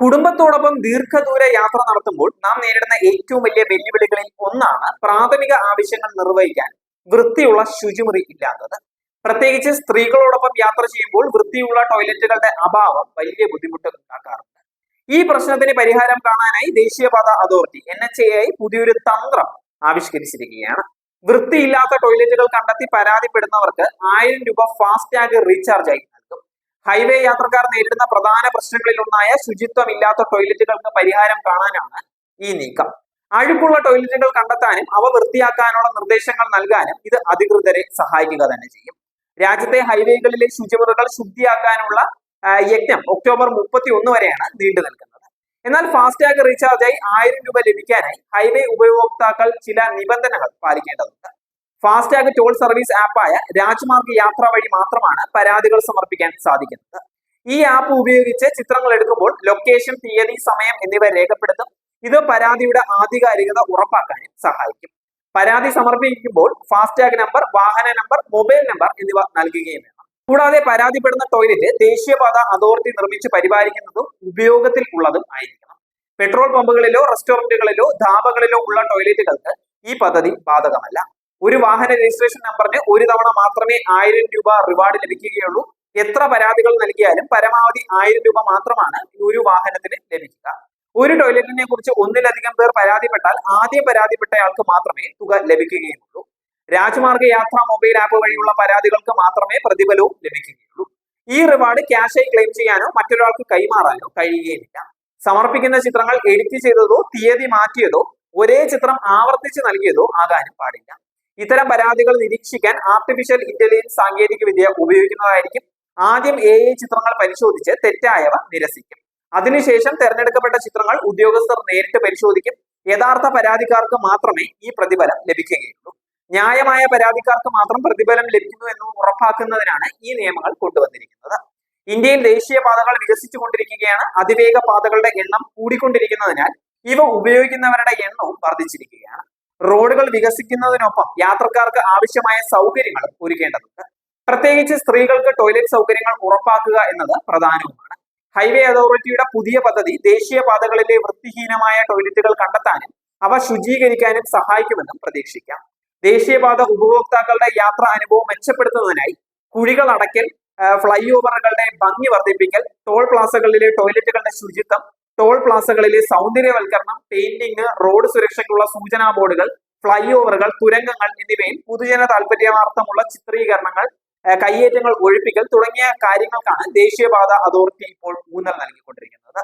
കുടുംബത്തോടൊപ്പം ദീർഘദൂര യാത്ര നടത്തുമ്പോൾ നാം നേരിടുന്ന ഏറ്റവും വലിയ വെല്ലുവിളികളിൽ ഒന്നാണ് പ്രാഥമിക ആവശ്യങ്ങൾ നിർവഹിക്കാൻ വൃത്തിയുള്ള ശുചിമുറി ഇല്ലാത്തത്. പ്രത്യേകിച്ച് സ്ത്രീകളോടൊപ്പം യാത്ര ചെയ്യുമ്പോൾ വൃത്തിയുള്ള ടോയ്ലറ്റുകളുടെ അഭാവം വലിയ ബുദ്ധിമുട്ട് ഉണ്ടാക്കാറുണ്ട്. ഈ പ്രശ്നത്തിന് പരിഹാരം കാണാനായി ദേശീയപാത authority N H A I പുതിയൊരു തന്ത്രം ആവിഷ്കരിച്ചിരിക്കുകയാണ്. വൃത്തിയില്ലാത്ത ടോയ്ലറ്റുകൾ കണ്ടെത്തി പരാതിപ്പെടുന്നവർക്ക് ആയിരം രൂപ ഫാസ്ടാഗ് റീചാർജ് ആയി ഹൈവേ യാത്രക്കാർ നേരിടുന്ന പ്രധാന പ്രശ്നങ്ങളിൽ ഒന്നായ ശുചിത്വമില്ലാത്ത ടോയ്ലറ്റുകൾക്ക് പരിഹാരം കാണാനാണ് ഈ നീക്കം. അഴുക്കുള്ള ടോയ്ലറ്റുകൾ കണ്ടെത്താനും അവ വൃത്തിയാക്കാനുള്ള നിർദ്ദേശങ്ങൾ നൽകാനും ഇത് അധികൃതരെ സഹായിക്കുക തന്നെ ചെയ്യും. രാജ്യത്തെ ഹൈവേകളിലെ ശുചിമുറികൾ ശുദ്ധിയാക്കാനുള്ള യജ്ഞം ഒക്ടോബർ മുപ്പത്തി ഒന്ന് വരെയാണ് നീണ്ടു നിൽക്കുന്നത്. എന്നാൽ ഫാസ്ടാഗ് റീചാർജായി ആയിരം രൂപ ലഭിക്കാനായി ഹൈവേ ഉപയോക്താക്കൾ ചില നിബന്ധനകൾ പാലിക്കേണ്ടതുണ്ട്. ഫാസ്ടാഗ് ടോൾ സർവീസ് ആപ്പായ രാജ്മാർഗ് യാത്ര വഴി മാത്രമാണ് പരാതികൾ സമർപ്പിക്കാൻ സാധിക്കുന്നത്. ഈ ആപ്പ് ഉപയോഗിച്ച് ചിത്രങ്ങൾ എടുക്കുമ്പോൾ ലൊക്കേഷൻ തീയതി സമയം എന്നിവ രേഖപ്പെടുത്തും. ഇത് പരാതിയുടെ ആധികാരികത ഉറപ്പാക്കാനും സഹായിക്കും. പരാതി സമർപ്പിക്കുമ്പോൾ ഫാസ്ടാഗ് നമ്പർ വാഹന നമ്പർ മൊബൈൽ നമ്പർ എന്നിവ നൽകുകയും വേണം. കൂടാതെ പരാതിപ്പെടുന്ന ടോയ്ലറ്റ് ദേശീയപാത അതോറിറ്റി നിർമ്മിച്ച് പരിപാലിക്കുന്നതും ഉപയോഗത്തിൽ ഉള്ളതും ആയിരിക്കണം. പെട്രോൾ പമ്പുകളിലോ റെസ്റ്റോറന്റുകളിലോ ധാബകളിലോ ഉള്ള ടോയ്ലറ്റുകൾക്ക് ഈ പദ്ധതി ബാധകമല്ല. ഒരു വാഹന രജിസ്ട്രേഷൻ നമ്പറിന് ഒരു തവണ മാത്രമേ ആയിരം രൂപ റിവാർഡ് ലഭിക്കുകയുള്ളൂ. എത്ര പരാതികൾ നൽകിയാലും പരമാവധി ആയിരം രൂപ മാത്രമാണ് ഒരു വാഹനത്തിന് ലഭിക്കുക. ഒരു ടോയ്ലറ്റിനെ കുറിച്ച് ഒന്നിലധികം പേർ പരാതിപ്പെട്ടാൽ ആദ്യം പരാതിപ്പെട്ടയാൾക്ക് മാത്രമേ തുക ലഭിക്കുകയുള്ളൂ. രാജ്മാർഗ യാത്രാ മൊബൈൽ ആപ്പ് വഴിയുള്ള പരാതികൾക്ക് മാത്രമേ പ്രതിഫലവും ലഭിക്കുകയുള്ളൂ. ഈ റിവാർഡ് ക്യാഷായി ക്ലെയിം ചെയ്യാനോ മറ്റൊരാൾക്ക് കൈമാറാനോ കഴിയുകയില്ല. സമർപ്പിക്കുന്ന ചിത്രങ്ങൾ എഡിറ്റ് ചെയ്തതോ തീയതി മാറ്റിയതോ ഒരേ ചിത്രം ആവർത്തിച്ച് നൽകിയതോ ആകാനും പാടില്ല. ഇത്തരം പരാതികൾ നിരീക്ഷിക്കാൻ ആർട്ടിഫിഷ്യൽ ഇന്റലിജൻസ് സാങ്കേതിക വിദ്യ ഉപയോഗിക്കുന്നതായിരിക്കും. ആദ്യം എ ഐ ചിത്രങ്ങൾ പരിശോധിച്ച് തെറ്റായവ നിരസിക്കും. അതിനുശേഷം തെരഞ്ഞെടുക്കപ്പെട്ട ചിത്രങ്ങൾ ഉദ്യോഗസ്ഥർ നേരിട്ട് പരിശോധിക്കും. യഥാർത്ഥ പരാതിക്കാർക്ക് മാത്രമേ ഈ പ്രതിഫലം ലഭിക്കുകയുള്ളൂ. ന്യായമായ പരാതിക്കാർക്ക് മാത്രം പ്രതിഫലം ലഭിക്കുന്നു എന്ന് ഉറപ്പാക്കുന്നതിനാണ് ഈ നിയമങ്ങൾ കൊണ്ടുവന്നിരിക്കുന്നത്. ഇന്ത്യയിൽ ദേശീയ പാതകൾ വികസിച്ചുകൊണ്ടിരിക്കുകയാണ്. അതിവേഗ പാതകളുടെ എണ്ണം കൂടിക്കൊണ്ടിരിക്കുന്നതിനാൽ ഇവ ഉപയോഗിക്കുന്നവരുടെ എണ്ണവും വർദ്ധിച്ചിരിക്കുകയാണ്. റോഡുകൾ വികസിക്കുന്നതിനൊപ്പം യാത്രക്കാർക്ക് ആവശ്യമായ സൗകര്യങ്ങൾ ഒരുക്കേണ്ടതുണ്ട്. പ്രത്യേകിച്ച് സ്ത്രീകൾക്ക് ടോയ്ലറ്റ് സൗകര്യങ്ങൾ ഉറപ്പാക്കുക എന്നത് പ്രധാനവുമാണ്. ഹൈവേ അതോറിറ്റിയുടെ പുതിയ പദ്ധതി ദേശീയ പാതകളിലെ വൃത്തിഹീനമായ ടോയ്ലറ്റുകൾ കണ്ടെത്താനും അവ ശുചീകരിക്കാനും സഹായിക്കുമെന്നും പ്രതീക്ഷിക്കാം. ദേശീയപാത ഉപഭോക്താക്കളുടെ യാത്രാ അനുഭവം മെച്ചപ്പെടുത്തുന്നതിനായി കുഴികൾ അടയ്ക്കൽ ഫ്ലൈ ഓവറുകളുടെ ഭംഗി വർദ്ധിപ്പിക്കൽ ടോൾ പ്ലാസകളിലെ ടോയ്ലറ്റുകളുടെ ശുചിത്വം ടോൾ പ്ലാസകളിലെ സൗന്ദര്യവൽക്കരണം പെയിന്റിംഗ് റോഡ് സുരക്ഷയ്ക്കുള്ള സൂചനാ ബോർഡുകൾ ഫ്ലൈ ഓവറുകൾ തുരങ്കങ്ങൾ എന്നിവയിൽ പൊതുജന താല്പര്യമാർത്ഥമുള്ള ചിത്രീകരണങ്ങൾ കയ്യേറ്റങ്ങൾ ഒഴിപ്പിക്കൽ തുടങ്ങിയ കാര്യങ്ങൾക്കാണ് ദേശീയപാത അതോറിറ്റി ഇപ്പോൾ ഊന്നൽ നൽകിക്കൊണ്ടിരിക്കുന്നത്.